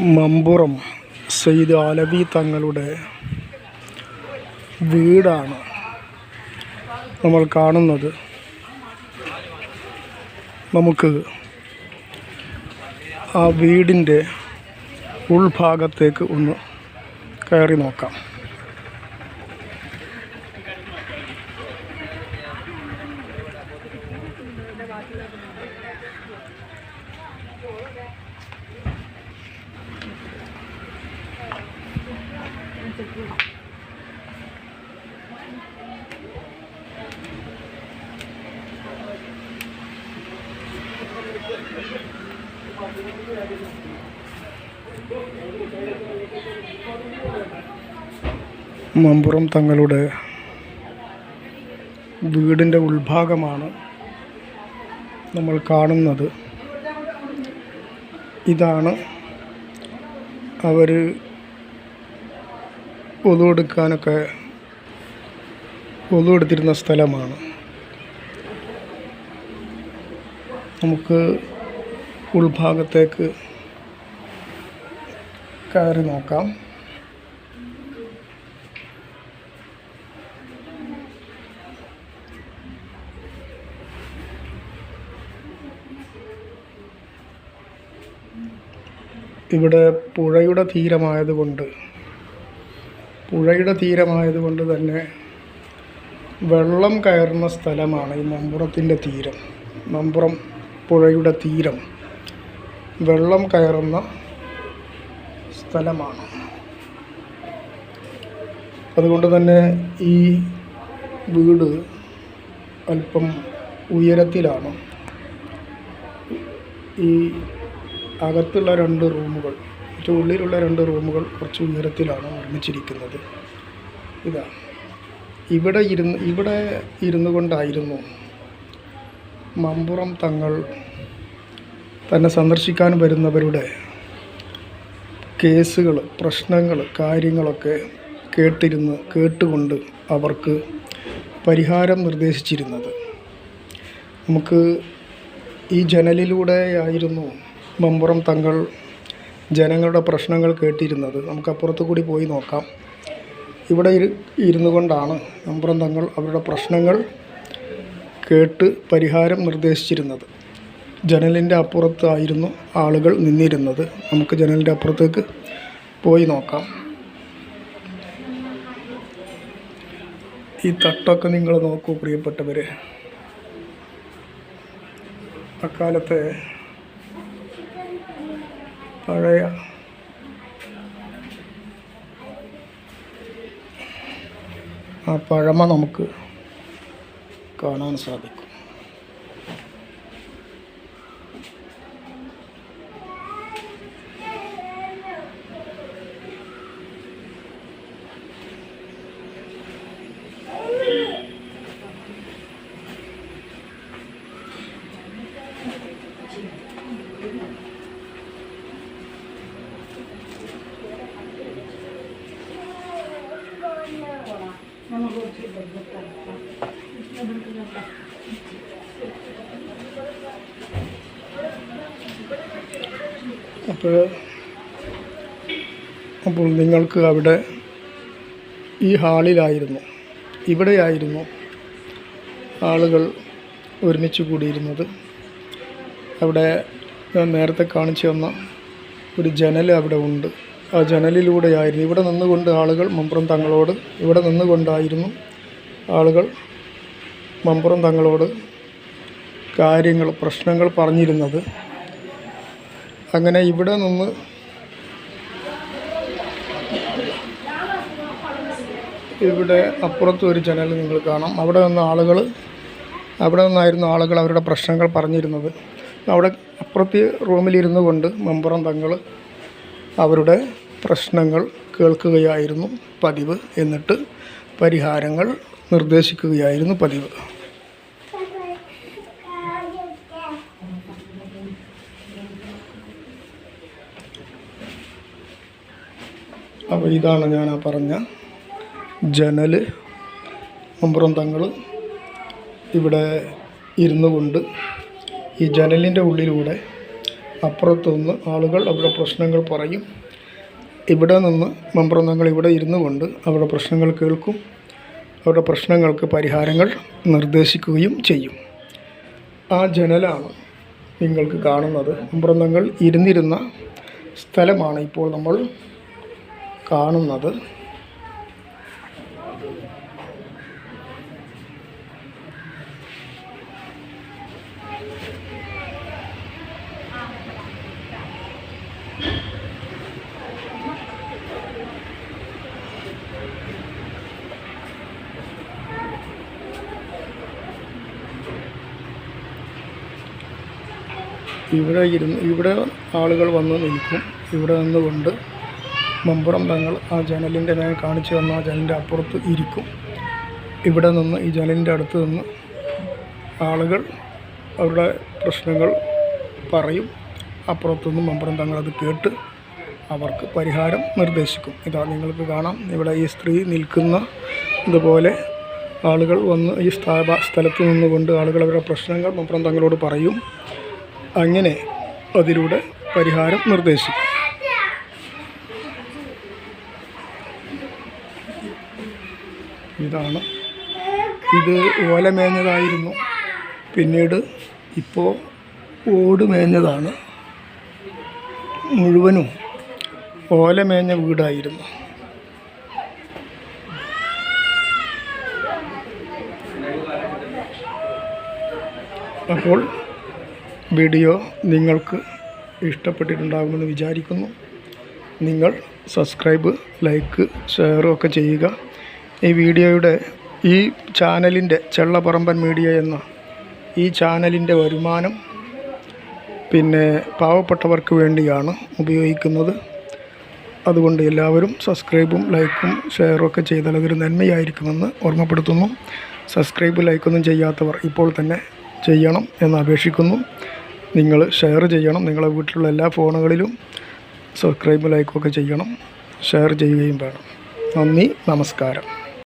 മമ്പുറം സെയ്ദ് ആലവി തങ്ങളുടെ വീടാണ് നമ്മൾ കാണുന്നത്. നമുക്ക് ആ വീടിന്റെ ഉൾഭാഗത്തേക്ക് ഒന്ന് കയറി നോക്കാം. മമ്പുറം തങ്ങളുടെ വീടിന്റെ ഉൾഭാഗമാണ് നമ്മൾ കാണുന്നത്. ഇതാണ് അവർ ഒതുവെടുക്കാനൊക്കെ ഒതുവെടുത്തിരുന്ന സ്ഥലമാണ്. നമുക്ക് ഉൾഭാഗത്തേക്ക് കയറി നോക്കാം. ഇവിടെ പുഴയുടെ തീരമായതുകൊണ്ട് പുഴയുടെ തീരമായതുകൊണ്ട് തന്നെ വെള്ളം കയറുന്ന സ്ഥലമാണ് ഈ മമ്പുറത്തിന്റെ തീരം. മമ്പുറം പുഴയുടെ തീരം വെള്ളം കയറുന്ന സ്ഥലമാണ്. അതുകൊണ്ട് തന്നെ ഈ വീട് അല്പം ഉയരത്തിലാണ്. ഈ അകത്തുള്ള രണ്ട് റൂമുകൾ ഏറ്റവും ഉള്ളിലുള്ള രണ്ട് റൂമുകൾ കുറച്ച് ഉയരത്തിലാണ് നിർമ്മിച്ചിരിക്കുന്നത്. ഇതാ. ഇവിടെ ഇരുന്ന് ഇവിടെ ഇരുന്നു കൊണ്ടായിരുന്നു മമ്പുറം തങ്ങൾ തന്നെ സന്ദർശിക്കാൻ വരുന്നവരുടെ കേസുകൾ പ്രശ്നങ്ങൾ കാര്യങ്ങളൊക്കെ കേട്ടിരുന്ന് കേട്ടുകൊണ്ട് അവർക്ക് പരിഹാരം നിർദ്ദേശിച്ചിരുന്നത്. നമുക്ക് ഈ ജനലിലൂടെയായിരുന്നു മമ്പുറം തങ്ങൾ ജനങ്ങളുടെ പ്രശ്നങ്ങൾ കേട്ടിരുന്നത്. നമുക്ക് അപ്പുറത്തു കൂടി പോയി നോക്കാം. ഇവിടെ ഇരുന്നു കൊണ്ടാണ് മമ്പുറം തങ്ങൾ അവരുടെ പ്രശ്നങ്ങൾ കേട്ട് പരിഹാരം നിർദ്ദേശിച്ചിരുന്നത്. ജനലിന്റെ അപ്പുറത്തായിരുന്നു ആളുകൾ നിന്നിരുന്നത്. നമുക്ക് ജനലിന്റെ അപ്പുറത്തേക്ക് പോയി നോക്കാം. ഈ തട്ടൊക്കെ നിങ്ങൾ നോക്കൂ പ്രിയപ്പെട്ടവരെ. അക്കാലത്തെ പഴയ ആ പഴമ നമുക്ക് ಕಾನೂನು ಸಾಬೇಕು Vamos voltar para അപ്പോൾ അപ്പോൾ നിങ്ങൾക്ക് അവിടെ ഈ ഹാളിലായിരുന്നു ഇവിടെയായിരുന്നു ആളുകൾ ഒരുമിച്ച് കൂടിയിരുന്നത്. അവിടെ ഞാൻ നേരത്തെ കാണിച്ചു തന്ന ഒരു ജനൽ അവിടെ ഉണ്ട്. ആ ജനലിലൂടെയായിരുന്നു. ഇവിടെ നിന്നുകൊണ്ട് ആളുകൾ മമ്പുറം തങ്ങളോട് ഇവിടെ നിന്നുകൊണ്ടായിരുന്നു ആളുകൾ മമ്പുറം തങ്ങളോട് കാര്യങ്ങൾ പ്രശ്നങ്ങൾ പറഞ്ഞിരുന്നത്. അങ്ങനെ ഇവിടെ നിന്ന് ഇവിടെ അപ്പുറത്ത് ഒരു ചാനൽ നിങ്ങൾ കാണാം. അവിടെ നിന്ന് ആളുകൾ അവിടെ നിന്നായിരുന്നു ആളുകൾ അവരുടെ പ്രശ്നങ്ങൾ പറഞ്ഞിരുന്നത്. അവിടെ അപ്പുറത്തെ റൂമിലിരുന്നു കൊണ്ട് മമ്പുറം തങ്ങൾ അവരുടെ പ്രശ്നങ്ങൾ കേൾക്കുകയായിരുന്നു പതിവ് എന്നിട്ട് പരിഹാരങ്ങൾ നിർദ്ദേശിക്കുകയായിരുന്നു പതിവ്. അപ്പോൾ ഇതാണ് ഞാൻ ആ പറഞ്ഞ ജനൽ മുമ്പ്രന്തങ്ങൾ തങ്ങൾ ഇവിടെ ഇരുന്നു കൊണ്ട് ഈ ജനലിന്റെ ഉള്ളിലൂടെ അപ്പുറത്തുനിന്ന് ആളുകൾ അവരുടെ പ്രശ്നങ്ങൾ പറയും. ഇവിടെ നിന്ന് മെമ്പറംഗങ്ങൾ ഇവിടെ ഇരുന്നു കൊണ്ട് അവരുടെ പ്രശ്നങ്ങൾ കേൾക്കും. അവരുടെ പ്രശ്നങ്ങൾക്ക് പരിഹാരങ്ങൾ നിർദ്ദേശിക്കുകയും ചെയ്യും. ആ ജനലാണ് നിങ്ങൾക്ക് കാണുന്നത്. മെമ്പറംഗങ്ങൾ ഇരുന്നിരുന്ന സ്ഥലമാണ് ഇപ്പോൾ നമ്മൾ കാണുന്നത്. ഇവിടെ ഇരുന്ന് ഇവിടെ ആളുകൾ വന്ന് നിൽക്കും. ഇവിടെ നിന്നുകൊണ്ട് മമ്പുറം തങ്ങൾ ആ ജനലിന്റെ ഞാൻ കാണിച്ചു തന്ന ആ ജനലിന്റെ അപ്പുറത്ത് ഇരിക്കും. ഇവിടെ നിന്ന് ഈ ജനലിന്റെ അടുത്ത് നിന്ന് ആളുകൾ അവരുടെ പ്രശ്നങ്ങൾ പറയും. അപ്പുറത്തുനിന്ന് മമ്പുറം തങ്ങൾ അത് കേട്ട് അവർക്ക് പരിഹാരം നിർദ്ദേശിക്കും. ഇതാ നിങ്ങൾക്ക് കാണാം. ഇവിടെ ഈ സ്ത്രീ നിൽക്കുന്ന ഇതുപോലെ ആളുകൾ വന്ന് ഈ സ്ഥലത്ത് നിന്നുകൊണ്ട് ആളുകൾ അവരുടെ പ്രശ്നങ്ങൾ മമ്പുറം തങ്ങളോട് പറയും. അങ്ങനെ അതിലൂടെ പരിഹാരം നിർദ്ദേശിക്കും. ഇതാണ്. ഇത് ഓല മേഞ്ഞതായിരുന്നു. പിന്നീട് ഇപ്പോൾ ഓട് മേഞ്ഞതാണ്. മുഴുവനും ഓല മേഞ്ഞ വീടായിരുന്നു. അപ്പോൾ വീഡിയോ നിങ്ങൾക്ക് ഇഷ്ടപ്പെട്ടിട്ടുണ്ടാകുമെന്ന് വിചാരിക്കുന്നു. നിങ്ങൾ സബ്സ്ക്രൈബ് ലൈക്ക് ഷെയറും ഒക്കെ ചെയ്യുക. ഈ വീഡിയോയുടെ ഈ ചാനലിന്റെ ചെള്ളപ്പറമ്പൻ മീഡിയ എന്ന ഈ ചാനലിന്റെ വരുമാനം പിന്നെ പാവപ്പെട്ടവർക്ക് വേണ്ടിയാണ് ഉപയോഗിക്കുന്നത്. അതുകൊണ്ട് എല്ലാവരും സബ്സ്ക്രൈബും ലൈക്കും ഷെയറും ഒക്കെ ചെയ്താൽ അതൊരു നന്മയായിരിക്കുമെന്ന് ഓർമ്മപ്പെടുത്തുന്നു. സബ്സ്ക്രൈബ് ലൈക്കൊന്നും ചെയ്യാത്തവർ ഇപ്പോൾ തന്നെ ചെയ്യണം എന്ന് അപേക്ഷിക്കുന്നു. നിങ്ങൾ ഷെയർ ചെയ്യണം. നിങ്ങളുടെ വീട്ടിലുള്ള എല്ലാ ഫോണുകളിലും സബ്സ്ക്രൈബ് ലൈക്കൊക്കെ ചെയ്യണം. ഷെയർ ചെയ്യുകയും വേണം. നന്ദി നമസ്കാരം.